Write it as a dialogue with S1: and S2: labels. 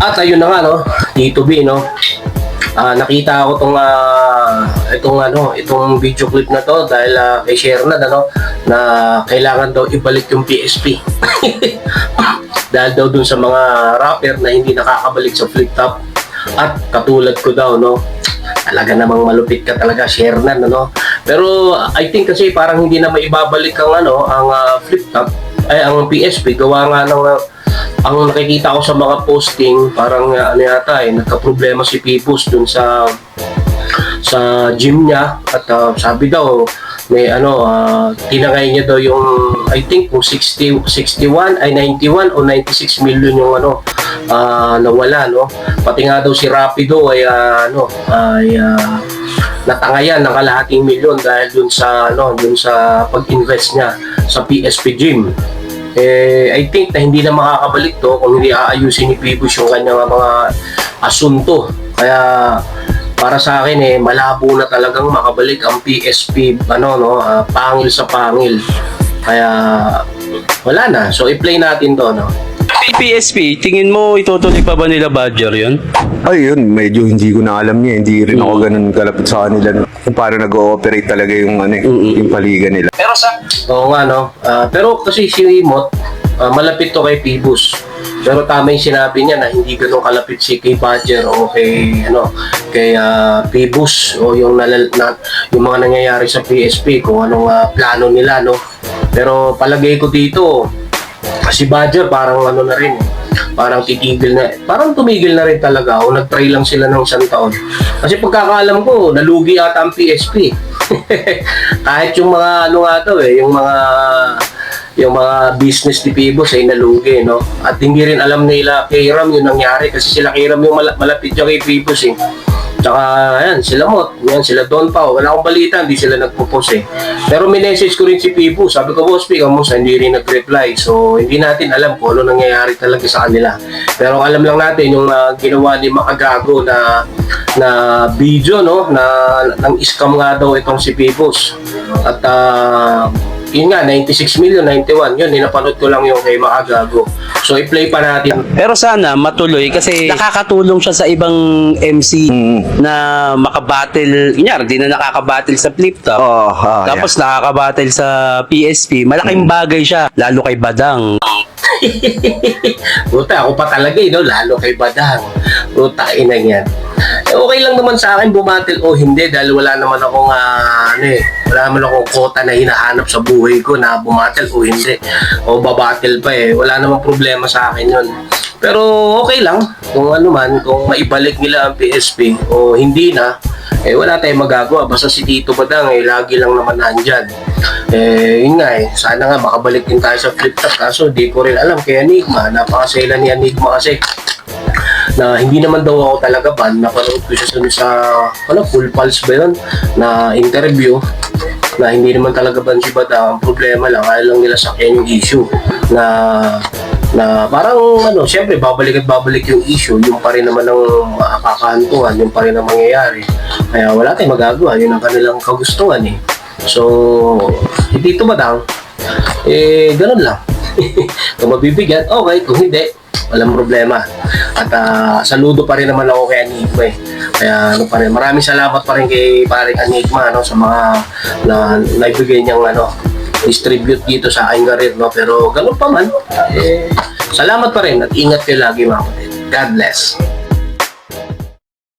S1: At ayun na nga no, dito B no. Ah, nakita ko tong ah, itong ano, itong video clip na to dahil ah, kay Sherna ano na kailangan daw ibalik yung PSP. dahil daw dun sa mga rapper na hindi nakakabalik sa flip top at katulad ko daw no? Talaga namang malupit ka talaga Shernan ano? Pero I think kasi parang hindi na maibabalik ang ano ang ah, flip top ay ang PSP gawa nga ng ah, ang nakikita ko sa mga posting parang ah, ano yata eh nagka-problema si Pipus dun sa sa gym niya. At ah, sabi daw may ano ah, tinangay niya daw yung I think kung 60 61 ay 91 o 96 million yung ano ah, nawala no? Pati nga daw si Rapido ay ah, ano ay ah, natangayan ng kalahating milyon dahil dun sa ano dun sa pag-invest niya sa PSP gym eh, I think na hindi na makakabalik to kung hindi aayusin ni Pibus yung kanyang mga asunto. Kaya para sa akin eh malabo na talagang makabalik ang PSP ano no ah, pangil sa pangil. Kaya wala na. So i-play natin to no.
S2: PSP, tingin mo itutuloy pa ba nila Badger yun?
S3: Ay, yun, medyo hindi ko na alam niya. Hindi rin ako ganun kalapit sa kanila kung paano nag-ooperate talaga yung, ano, eh, yung paliga nila.
S1: Pero sa Oo nga no. Ah, pero kasi si Mot ah, malapit to kay Pibus. Pero tama yung sinabi niya na hindi ganun kalapit si kay Badger o kay ano kay ah, Pibus o yung nalal, na, yung mga nangyayari sa PSP kung anong ah, plano nila no. Pero palagay ko dito si Badger parang ano na rin parang titigil na parang tumigil na rin talaga o nag-try lang sila ng isang taon. Kasi pagkakaalam ko nalugi ata ang PSP kahit yung mga ano nga to eh yung mga yung mga business ni Pibos ay nalugi no? At hindi rin alam nila kay Ram yung nangyari. Kasi sila kay Ram yung mala- malapit yung kay Pibos eh Tsaka, ayan, sila Mot, yan, sila Don pa. Wala akong balita, hindi sila nagpo-post eh. Pero minessage ko rin si Pipo. Sabi ko, Boss P, kamusta? Hindi rin nag-reply. So, hindi natin alam kung ano nangyayari talaga sa kanila. Pero alam lang natin yung ah, ginawa ni Makagago na na video, no? Na, ng scam nga daw itong si Pipos. At, ah, yun nga, 96 million, 91. Yun, ninapanood ko lang yung kay Makagago. So, i-play pa natin.
S2: Pero sana matuloy kasi nakakatulong siya sa ibang MC
S3: Mm.
S2: na makabattle. Kunyari, di na nakakabattle sa flip top.
S3: Oh, ah,
S2: Tapos nakakabattle sa PSP. Malaking bagay siya, lalo kay Badang.
S1: Puta, ako pa talaga eh, no? lalo kay Badang. Puta, ina yan. Eh, okay lang naman sa akin bumatil o hindi dahil wala naman akong ah, ano eh, wala naman akong kota na hinahanap sa buhay ko na bumatil o hindi. O babatil pa eh. Wala namang problema sa akin yun. Pero okay lang kung ano man, kung maibalik nila ang PSP o hindi na, eh wala tayong magagawa. Basta si Tito Badang eh, lagi lang naman nandyan. Eh, yun nga eh, sana nga makabalik din tayo sa flip top. Kaso di ko rin alam kay Enigma, napakasela ni Enigma kasi na hindi naman daw ako talaga ban. Napanood ko siya sa, sa ano, full pulse ba yun, na interview na hindi naman talaga ban si Bada. Ang problema lang, ayaw lang nila sakyan yung issue na na parang ano, syempre babalik at babalik yung issue, yung pa rin naman ang makakahantungan, yung pa rin ang mangyayari. Kaya wala tayong magagawa, yun ang kanilang kagustuhan eh. So, hindi ito badang, eh, ganun lang. kung mabibigyan, okay. Kung hindi, walang problema. At ah, saludo pa rin naman ako kay Anigma eh. Kaya ano pa rin, maraming salamat pa rin kay paring Anigma no, sa mga na, naibigay niyang ano, distribute dito sa aking garit. No? Pero ganun pa man, eh, salamat pa rin at ingat kayo lagi mga kapatid. God bless.